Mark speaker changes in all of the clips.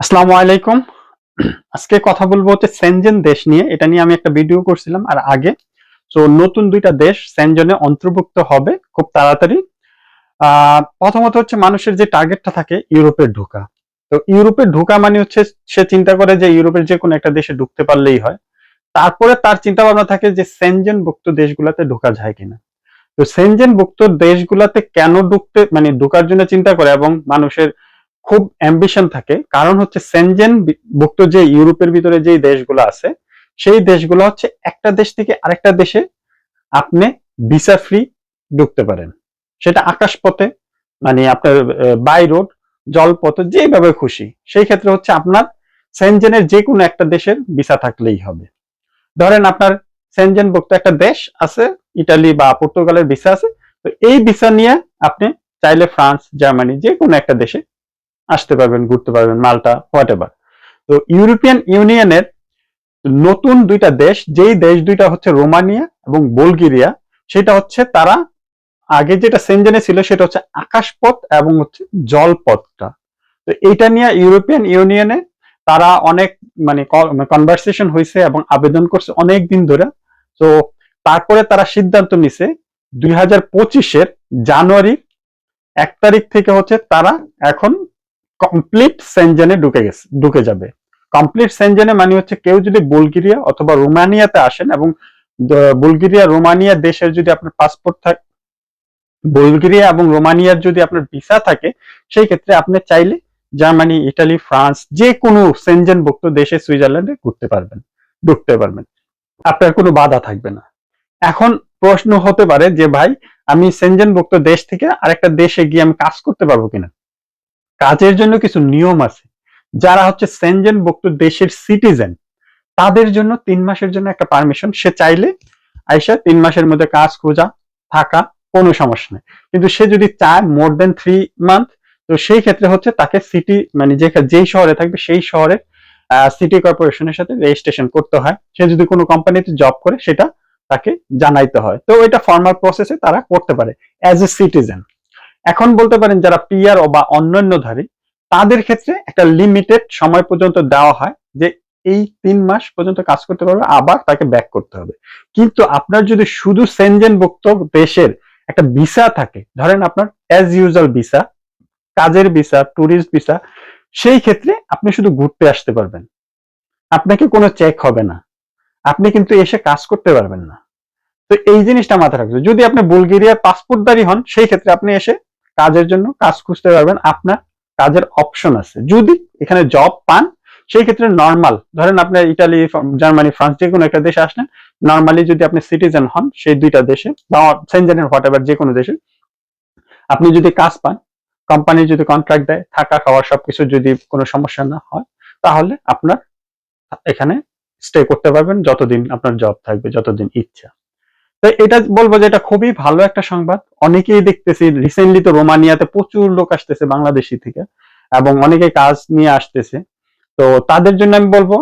Speaker 1: আসসালামু আলাইকুম। আজকে কথা বলব হচ্ছে সেনজেন দেশ নিয়ে। এটা নিয়ে আমি একটা ভিডিও করছিলাম আর আগে। তো নতুন দুইটা দেশ সেনজেনে অন্তর্ভুক্ত হবে খুব তাড়াতাড়ি। প্রথমত হচ্ছে মানুষের যে টার্গেটটা থাকে, ইউরোপে ঢোকা। তো ইউরোপে ঢোকা মানে হচ্ছে সে চিন্তা করে যে ইউরোপের যে কোনো একটা দেশে ঢুকতে পারলেই হয়। তারপরে তার চিন্তা ভাবনা থাকে যে সেনজেন ভুক্ত দেশগুলোতে ঢোকা যায় কিনা। তো সেনজেন ভুক্ত দেশগুলোতে কেন ঢুকতে মানে ঢোকার জন্য চিন্তা করে এবং মানুষের খুব অ্যাম্বিশন থাকে। কারণ হচ্ছে সেনজেন ভুক্ত যে ইউরোপের ভিতরে যে দেশগুলো আছে, সেই দেশগুলো হচ্ছে একটা দেশ থেকে আরেকটা দেশে আপনি ভিসা ফ্রি ঢুকতে পারেন। সেটা আকাশপথে মানে আপনার বাই রোড জলপথে যেভাবে খুশি। সেই ক্ষেত্রে হচ্ছে আপনার সেনজেনের যে কোনো একটা দেশের ভিসা থাকলেই হবে। ধরেন আপনার সেনজেন ভুক্ত একটা দেশ আছে, ইটালি বা পর্তুগালের ভিসা আছে, তো এই ভিসা নিয়ে আপনি চাইলে ফ্রান্স, জার্মানি যে কোনো একটা দেশে আসতে পারবেন, ঘুরতে পারবেন, মাল্টা হোয়াট এভার তো ইউরোপিয়ান ইউনিয়নের নতুন দুইটা দেশ, যেই দেশ দুইটা হচ্ছে রোমানিয়া এবং বুলগেরিয়া, সেটা হচ্ছে তারা আগে যেটা সেনজেনে ছিল সেটা হচ্ছে আকাশপথ এবং হচ্ছে জলপথটা। তো এইটা নিয়ে ইউরোপিয়ান ইউনিয়নে তারা অনেক মানে কনভারসেশন হয়েছে এবং আবেদন করছে অনেক দিন ধরে। তো তারপরে তারা সিদ্ধান্ত নিছে দুই হাজার পঁচিশের জানুয়ারি এক তারিখ থেকে হচ্ছে তারা এখন কমপ্লিট সেনজেনে ঢুকে গেছে, ঢুকে যাবে। কমপ্লিট সেনজেনে মানে হচ্ছে কেউ যদি বুলগেরিয়া অথবা রোমানিয়াতে আসেন এবং বুলগেরিয়া, রোমানিয়া দেশের যদি আপনার পাসপোর্ট থাকে, বুলগেরিয়া এবং রোমানিয়ার যদি আপনার ভিসা থাকে, সেই ক্ষেত্রে আপনি চাইলে জার্মানি, ইটালি, ফ্রান্স যে কোনো সেনজেনভুক্ত দেশে সুইজারল্যান্ডে ঘুরতে পারবেন, ঢুকতে পারবেন। আপনার কোনো বাধা থাকবে না। এখন প্রশ্ন হতে পারে যে ভাই, আমি সেনজেনভুক্ত দেশ থেকে আরেকটা দেশে গিয়ে আমি কাজ করতে পারব কিনা? কাজের জন্য কিছু নিয়ম আছে। যারা হচ্ছে সেনজেন ভুক্ত দেশের সিটিজেন তাদের জন্য তিন মাসের জন্য একটা পারমিশন সে চাইলে আইসা তিন মাসের মধ্যে কাজ খোঁজা, থাকা, কোনো সমস্যা নেই। কিন্তু সে যদি চায় মোর দেন থ্রি মান্থ তো সেই ক্ষেত্রে হচ্ছে তাকে সিটি মানে যে যেই শহরে থাকবে সেই শহরের সিটি কর্পোরেশনের সাথে রেজিস্ট্রেশন করতে হয়। সে যদি কোনো কোম্পানিতে জব করে, সেটা তাকে জানাইতে হয়। তো এটা ফর্মাল প্রসেসে তারা করতে পারে অ্যাজ এ সিটিজেন এখন বলতে পারেন যারা পিআর বা অন্যান্যধারী, তাদের ক্ষেত্রে একটা লিমিটেড সময় পর্যন্ত দেওয়া হয় যে এই তিন মাস পর্যন্ত কাজ করতে পারবে, আবার তাকে ব্যাক করতে হবে। কিন্তু আপনার যদি শুধু সেনজেন ভুক্ত দেশের একটা ভিসা থাকে, ধরেন আপনার অ্যাজ ইউজুয়াল ভিসা কাজের ভিসা ট্যুরিস্ট ভিসা সেই ক্ষেত্রে আপনি শুধু ঘুরতে আসতে পারবেন। আপনাকে কোনো চেক হবে না। আপনি কিন্তু এসে কাজ করতে পারবেন না। তো এই জিনিসটা মাথায় রাখবে যদি আপনি বুলগেরিয়ার পাসপোর্টদারি হন, সেই ক্ষেত্রে আপনি এসে কাজের জন্য কাজ খুঁজতে পারবেন। আপনার কাজের অপশন আছে। যদি এখানে জব পান, সেই ক্ষেত্রে নর্মাল ধরেন আপনার ইটালি জার্মানি ফ্রান্স যে কোনো একটা দেশে আসলেন নর্মালি যদি আপনি সিটিজেন হন, সেই দুইটা দেশে বা সেনজেনের হোয়াট এভার যে কোনো দেশে, আপনি যদি কাজ পান কোম্পানি যদি কন্ট্রাক্ট দেয়, থাকা, খাওয়া, সবকিছু যদি কোনো সমস্যা না হয়, তাহলে আপনার এখানে স্টে করতে পারবেন যতদিন আপনার জব থাকবে, যতদিন ইচ্ছা। তো এটা বলব যে এটা খুবই ভালো একটা সংবাদ। অনেকেই দেখতেছি রিসেন্টলি তো রোমানিয়াতে প্রচুর লোক আসতেছে বাংলাদেশি থেকে এবং অনেকে কাজ নিয়ে আসতেছে। তো তাদের জন্য আমি বলব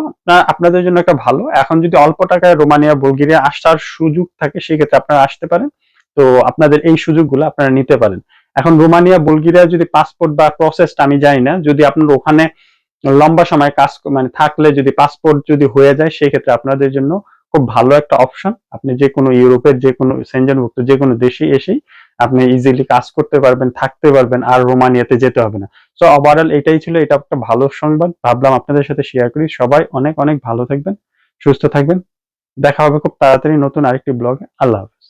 Speaker 1: আপনাদের জন্য একটা ভালো। এখন যদি অল্প টাকায় রোমানিয়া, বুলগেরিয়া আসার সুযোগ থাকে, সেক্ষেত্রে আপনারা আসতে পারেন। তো আপনাদের এই সুযোগগুলো আপনারা নিতে পারেন। এখন রোমানিয়া, বুলগেরিয়া যদি পাসপোর্ট বা প্রসেসটা আমি জানি না, যদি আপনার ওখানে লম্বা সময় কাজ মানে থাকলে যদি পাসপোর্ট যদি হয়ে যায় সেই ক্ষেত্রে আপনাদের জন্য খুব ভালো একটা অপশন আপনি যে কোনো ইউরোপের যে কোনো সেঞ্জনভুক্ত যে কোনো দেশে এসেই আপনি ইজিলি কাজ করতে পারবেন, থাকতে পারবেন, আর রোমানিয়াতে যেতে হবে না। সো ওভারঅল এটাই ছিল, এটা একটা ভালো সংবাদ। ভাবলাম আপনাদের সাথে শেয়ার করি। সবাই অনেক অনেক ভালো থাকবেন, সুস্থ থাকবেন। দেখা হবে খুব তাড়াতাড়ি নতুন আরেকটি ব্লগে আল্লাহ হাফিজ।